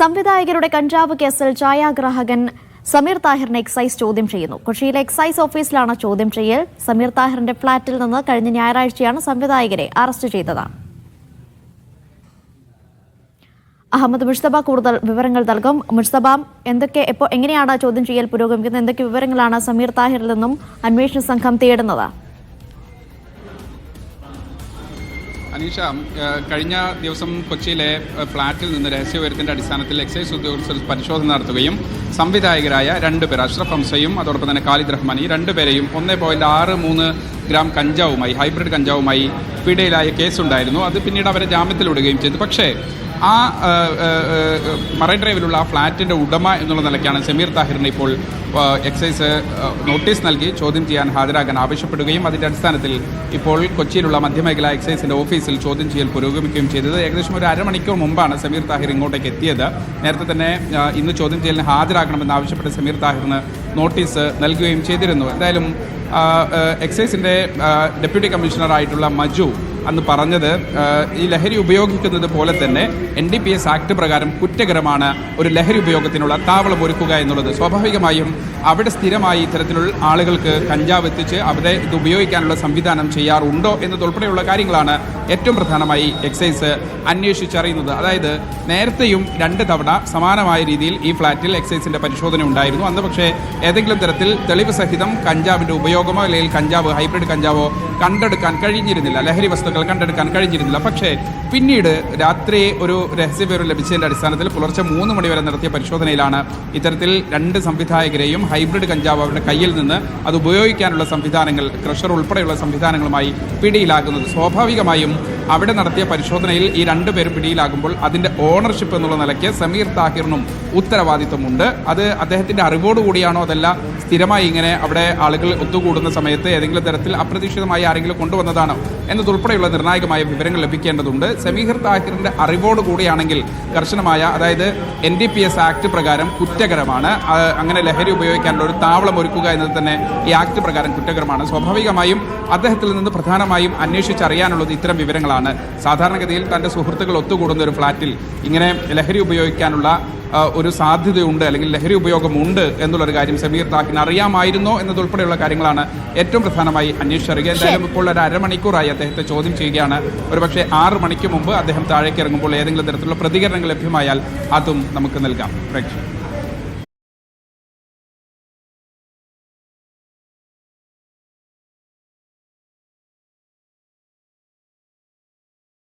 സംവിധായകരുടെ കഞ്ചാവ് കേസിൽ ഛായാഗ്രാഹകൻ സമീർ താഹിറിനെ എക്സൈസ് ചോദ്യം ചെയ്യുന്നു. കൊച്ചിയിലെ എക്സൈസ് ഓഫീസിലാണ് ചോദ്യം ചെയ്യൽ. സമീർ താഹിറിന്റെ ഫ്ളാറ്റിൽ നിന്ന് കഴിഞ്ഞ ഞായറാഴ്ചയാണ് സംവിധായകരെ അറസ്റ്റ് ചെയ്തത്. അഹമ്മദ് മുഷ്തബ കൂടുതൽ വിവരങ്ങൾ നൽകും. മുഷ്തബ എന്തൊക്കെ എപ്പോ എങ്ങനെയാണ് ചോദ്യം ചെയ്യൽ പുരോഗമിക്കുന്നത്? എന്തൊക്കെ വിവരങ്ങളാണ് സമീർ താഹിറിൽ നിന്നും അന്വേഷണ സംഘം തേടുന്നത്? അനീഷ കഴിഞ്ഞ ദിവസം കൊച്ചിയിലെ ഫ്ലാറ്റിൽ നിന്ന് രഹസ്യവിവരത്തിന്റെ അടിസ്ഥാനത്തിൽ എക്സൈസ് ഉദ്യോഗസ്ഥർ പരിശോധന നടത്തുകയും സംവിധായകരായ രണ്ടുപേർ അഷ്റഫ് ഹംസയും അതോടൊപ്പം തന്നെ ഖാലിദ് റഹ്മാൻ ഈ രണ്ടുപേരെയും ഒന്നേ പോയിന്റ് ആറ് മൂന്ന് ഗ്രാം കഞ്ചാവുമായി ഹൈബ്രിഡ് കഞ്ചാവുമായി പിടിയിലായ കേസുണ്ടായിരുന്നു. അത് പിന്നീട് അവരെ ജാമ്യത്തിലിടുകയും ചെയ്തു. പക്ഷേ ആ മറൈൻ ഡ്രൈവിലുള്ള ആ ഫ്ലാറ്റിന്റെ ഉടമ എന്നുള്ള നിലയ്ക്കാണ് സമീർ താഹിറിനെ ഇപ്പോൾ എക്സൈസ് നോട്ടീസ് നൽകി ചോദ്യം ചെയ്യാൻ ഹാജരാകാൻ ആവശ്യപ്പെടുകയും അതിന്റെ അടിസ്ഥാനത്തിൽ ഇപ്പോൾ കൊച്ചിയിലുള്ള മധ്യമേഖല എക്സൈസിന്റെ ഓഫീസിൽ ചോദ്യം ചെയ്യൽ പുരോഗമിക്കുകയും ചെയ്തത്. ഏകദേശം ഒരു അരമണിക്കൂർ മുമ്പാണ് സമീർ താഹിർ ഇങ്ങോട്ടേക്ക് എത്തിയത്. നേരത്തെ തന്നെ ഇന്ന് ചോദ്യം ചെയ്യലിന് ഹാജരാകണമെന്ന് ആവശ്യപ്പെട്ട് സമീർ താഹിറിന് നോട്ടീസ് നൽകുകയും ചെയ്തിരുന്നു. എന്തായാലും എക്സൈസിന്റെ ഡെപ്യൂട്ടി കമ്മീഷണറായിട്ടുള്ള മജു അന്ന് പറഞ്ഞത് ഈ ലഹരി ഉപയോഗിക്കുന്നത് പോലെ തന്നെ N D P S act പ്രകാരം കുറ്റകരമാണ് ഒരു ലഹരി ഉപയോഗത്തിനുള്ള താവളം ഒരുക്കുക എന്നുള്ളത്. സ്വാഭാവികമായും അവിടെ സ്ഥിരമായി ഇത്തരത്തിലുള്ള ആളുകൾക്ക് കഞ്ചാവ് എത്തിച്ച് അവരെ ഇത് ഉപയോഗിക്കാനുള്ള സംവിധാനം ചെയ്യാറുണ്ടോ എന്നതുൾപ്പെടെയുള്ള കാര്യങ്ങളാണ് ഏറ്റവും പ്രധാനമായി എക്സൈസ് അന്വേഷിച്ചറിയുന്നത്. അതായത് നേരത്തെയും രണ്ട് തവണ സമാനമായ രീതിയിൽ ഈ ഫ്ളാറ്റിൽ എക്സൈസിന്റെ പരിശോധന ഉണ്ടായിരുന്നു. അന്ന് പക്ഷേ ഏതെങ്കിലും തരത്തിൽ തെളിവ് സഹിതം കഞ്ചാവിന്റെ ഉപയോഗമോ അല്ലെങ്കിൽ കഞ്ചാവ് ഹൈബ്രിഡ് കഞ്ചാവോ കണ്ടെടുക്കാൻ കഴിഞ്ഞിരുന്നില്ല. ലഹരി വസ്തുക്കൾ കണ്ടെടുക്കാൻ കഴിഞ്ഞിരുന്നില്ല. പക്ഷേ പിന്നീട് രാത്രി ഒരു രഹസ്യവിവരം ലഭിച്ചതിന്റെ അടിസ്ഥാനത്തിൽ പുലർച്ചെ മൂന്ന് മണി വരെ നടത്തിയ പരിശോധനയിലാണ് ഇത്തരത്തിൽ രണ്ട് സംവിധായകരെയും ഹൈബ്രിഡ് കഞ്ചാവ് അവരുടെ കയ്യിൽ നിന്ന് അത് ഉപയോഗിക്കാനുള്ള സംവിധാനങ്ങൾ ക്രഷർ ഉൾപ്പെടെയുള്ള സംവിധാനങ്ങളുമായി പിടിയിലാകുന്നത്. സ്വാഭാവികമായും അവിടെ നടത്തിയ പരിശോധനയിൽ ഈ രണ്ടുപേരും പിടിയിലാകുമ്പോൾ അതിന്റെ ഓണർഷിപ്പ് എന്നുള്ള നിലയ്ക്ക് സമീർ താഹിറിനും ഉത്തരവാദിത്വമുണ്ട്. അത് അദ്ദേഹത്തിന്റെ അറിവോടുകൂടിയാണോ അതല്ല സ്ഥിരമായി ഇങ്ങനെ അവിടെ ആളുകൾ ഒത്തുകൂടുന്ന സമയത്ത് ഏതെങ്കിലും തരത്തിൽ അപ്രതീക്ഷിതമായി ആരെങ്കിലും കൊണ്ടുവന്നതാണോ എന്നതുൾപ്പെടെയുള്ള നിർണായകമായ വിവരങ്ങൾ ലഭിക്കേണ്ടതുണ്ട്. സമീഹർ താഹിറിന്റെ അറിവോട് കൂടിയാണെങ്കിൽ കർശനമായ അതായത് N D P S act പ്രകാരം കുറ്റകരമാണ്. അങ്ങനെ ലഹരി ഉപയോഗിക്കാനുള്ള ഒരു താവളം ഒരുക്കുക എന്നത് തന്നെ ഈ ആക്ട് പ്രകാരം കുറ്റകരമാണ്. സ്വാഭാവികമായും അദ്ദേഹത്തിൽ നിന്ന് പ്രധാനമായും അന്വേഷിച്ചറിയാനുള്ളത് ഇത്തരം വിവരങ്ങളാണ്. സാധാരണഗതിയിൽ തന്റെ സുഹൃത്തുക്കൾ ഒത്തുകൂടുന്ന ഒരു ഫ്ളാറ്റിൽ ഇങ്ങനെ ലഹരി ഉപയോഗിക്കാനുള്ള ഒരു സാധ്യതയുണ്ട് അല്ലെങ്കിൽ ലഹരി ഉപയോഗമുണ്ട് എന്നുള്ളൊരു കാര്യം സമീർ താഹിന് അറിയാമായിരുന്നോ എന്നതുൾപ്പെടെയുള്ള കാര്യങ്ങളാണ് ഏറ്റവും പ്രധാനമായി അന്വേഷിച്ചറിയുക. എന്തായാലും ഇപ്പോൾ ഒരു അരമണിക്കൂറായി അദ്ദേഹത്തെ ചോദ്യം ചെയ്യുകയാണ്. ഒരുപക്ഷെ ആറ് മണിക്ക് മുമ്പ് അദ്ദേഹം താഴേക്ക് ഇറങ്ങുമ്പോൾ ഏതെങ്കിലും തരത്തിലുള്ള പ്രതികരണങ്ങൾ ലഭ്യമായാൽ അതും നമുക്ക് നൽകാം. പ്രേക്ഷകർ.